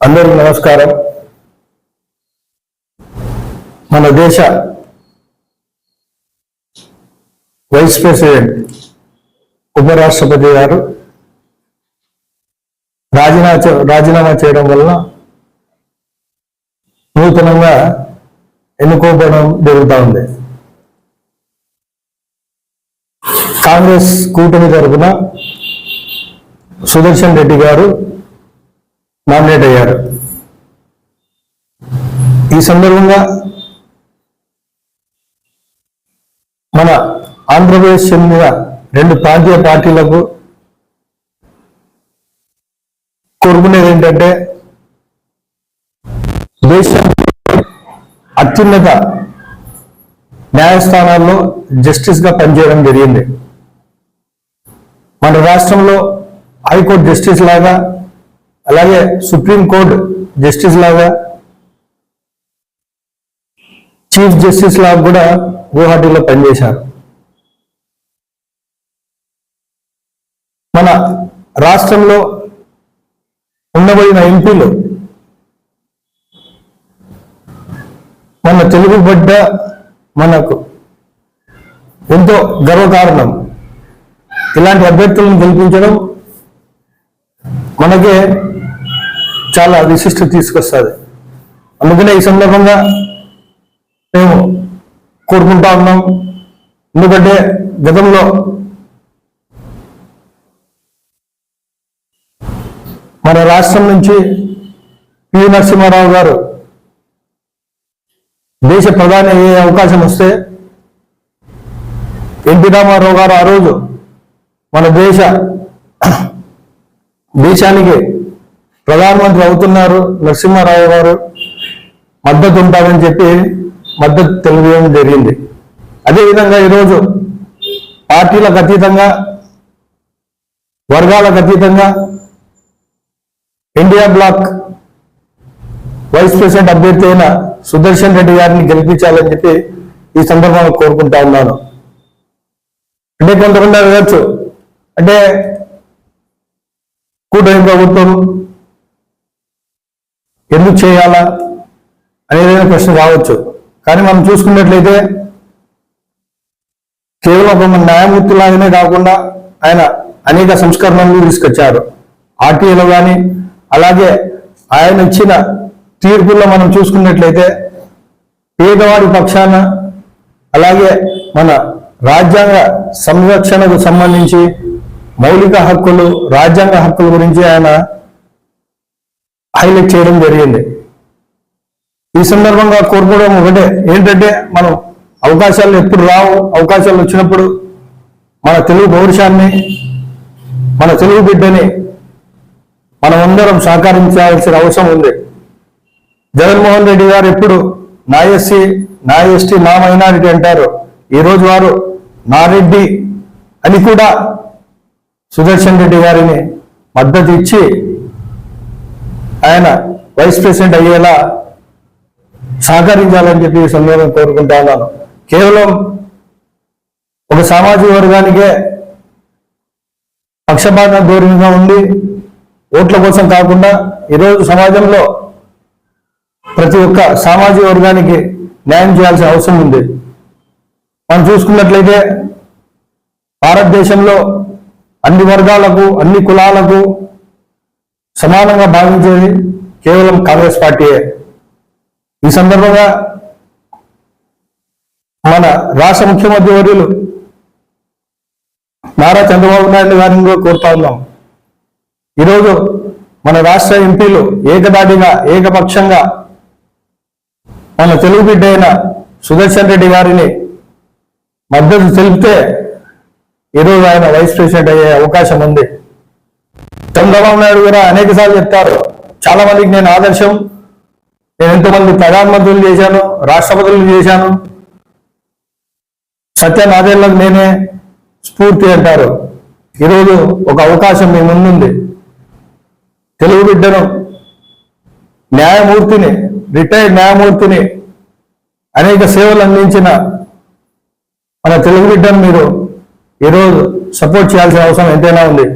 అందరికీ నమస్కారం. మన దేశ వైస్ ప్రెసిడెంట్ ఉపరాష్ట్రపతి గారు రాజీనామా రాజీనామా చేయడం వలన నూతనంగా ఎన్నుకోవడం జరుగుతూ ఉంది. కాంగ్రెస్ కూటమి తరఫున సుదర్శన్ రెడ్డి గారు నామినేట్ అయ్యారు. ఈ సందర్భంగా మన ఆంధ్రప్రదేశ్ చెందిన రెండు ప్రాంతీయ పార్టీలకు కోరుకునేది ఏంటంటే దేశం అత్యున్నత న్యాయస్థానాల్లో జస్టిస్గా పనిచేయడం జరిగింది. మన రాష్ట్రంలో హైకోర్టు జస్టిస్ లాగా అలాగే సుప్రీంకోర్టు జస్టిస్ లాగా చీఫ్ జస్టిస్ లాగా కూడా గువాహటిలో పనిచేశారు. మన రాష్ట్రంలో ఉండబడిన ఎంపీలు మన తెలుగు బిడ్డ మనకు ఎంతో గర్వకారణం. ఇలాంటి అభ్యర్థులను గెలిపించడం మనకే చాలా విశిష్ట తీసుకొస్తుంది. అందుకనే ఈ సందర్భంగా మేము కోరుకుంటా ఉన్నాం. ఎందుకంటే గతంలో మన రాష్ట్రం నుంచి పి. నరసింహారావు గారు దేశ ప్రధాని అయ్యే అవకాశం వస్తే ఎన్టీ రామారావు గారు ఆ రోజు మన దేశ దేశానికి ప్రధానమంత్రి అవుతున్నారు నరసింహారావు గారు. మద్దతు ఉంటామని చెప్పి మద్దతు తెలియజేయడం జరిగింది. అదేవిధంగా ఈరోజు పార్టీలకు అతీతంగా వర్గాలకు అతీతంగా ఇండియా బ్లాక్ వైస్ ప్రెసిడెంట్ అభ్యర్థి అయిన సుదర్శన్ రెడ్డి గారిని గెలిపించాలని చెప్పి ఈ సందర్భంగా కోరుకుంటా ఉన్నాను. అంటే కొంతమంది అడగచ్చు. అంటే కూటమి ప్రభుత్వం ఎందుకు చేయాలా అనేది ప్రశ్న రావచ్చు. కానీ మనం చూసుకున్నట్లయితే కేవలం ఒక న్యాయమూర్తి లాగానే కాకుండా ఆయన అనేక సంస్కరణలు తీసుకొచ్చారు. ఆర్టీఏలో కానీ అలాగే ఆయన ఇచ్చిన తీర్పుల్లో మనం చూసుకున్నట్లయితే పేదవాడి పక్షాన అలాగే మన రాజ్యాంగ సంరక్షణకు సంబంధించి మౌలిక హక్కులు రాజ్యాంగ హక్కుల గురించి ఆయన హైలైట్ చేయడం జరిగింది. ఈ సందర్భంగా కోరుకోవడం ఒకటే ఏంటంటే మనం అవకాశాలు ఎప్పుడు రావు అవకాశాలు వచ్చినప్పుడు మన తెలుగు పౌరుషాన్ని మన తెలుగు బిడ్డని మనమందరం సహకరించాల్సిన అవసరం ఉంది. జగన్మోహన్ రెడ్డి గారు ఎప్పుడు నా ఎస్సీ నా ఎస్టీ నా మైనారిటీ అంటారు. ఈరోజు వారు నా రెడ్డి అని కూడా సుదర్శన్ రెడ్డి గారిని మద్దతు ఇచ్చి ఆయన వైస్ ప్రెసిడెంట్ అయ్యేలా సహకరించాలని చెప్పి ఈ సందర్భంగా కోరుకుంటా ఉన్నాను. కేవలం ఒక సామాజిక వర్గానికే పక్షపాత ధోరణిగా ఉండి ఓట్ల కోసం కాకుండా ఈరోజు సమాజంలో ప్రతి ఒక్క సామాజిక వర్గానికి న్యాయం చేయాల్సిన అవసరం ఉంది. మనం చూసుకున్నట్లయితే భారతదేశంలో అన్ని వర్గాలకు అన్ని కులాలకు సమానంగా భావించేది కేవలం కాంగ్రెస్ పార్టీయే. ఈ సందర్భంగా మన రాష్ట్ర ముఖ్యమంత్రి వర్యులు నారా చంద్రబాబు నాయుడు గారిని కూడా కోరుతా ఉన్నాం. ఈరోజు మన రాష్ట్ర ఎంపీలు ఏకదాటిగా ఏకపక్షంగా మన తెలుగు బిడ్డ అయిన సుదర్శన్ రెడ్డి గారిని మద్దతు తెలిపితే ఈరోజు ఆయన వైస్ ప్రెసిడెంట్ అయ్యే అవకాశం ఉంది. చంద్రబాబు నాయుడు కూడా అనేక సార్లు చెప్తారు చాలా మందికి నేను ఆదర్శం. నేను ఎంతోమంది ప్రధానమంత్రులు చేశాను రాష్ట్రపతులు చేశాను. సత్య నాదేళ్ళకు నేనే స్ఫూర్తి అంటారు. ఈరోజు ఒక అవకాశం మీ ముందుంది. తెలుగు బిడ్డను న్యాయమూర్తిని రిటైర్డ్ న్యాయమూర్తిని అనేక సేవలు అందించిన మన తెలుగు బిడ్డను మీరు ఈరోజు సపోర్ట్ చేయాల్సిన అవసరం ఎంతైనా ఉంది.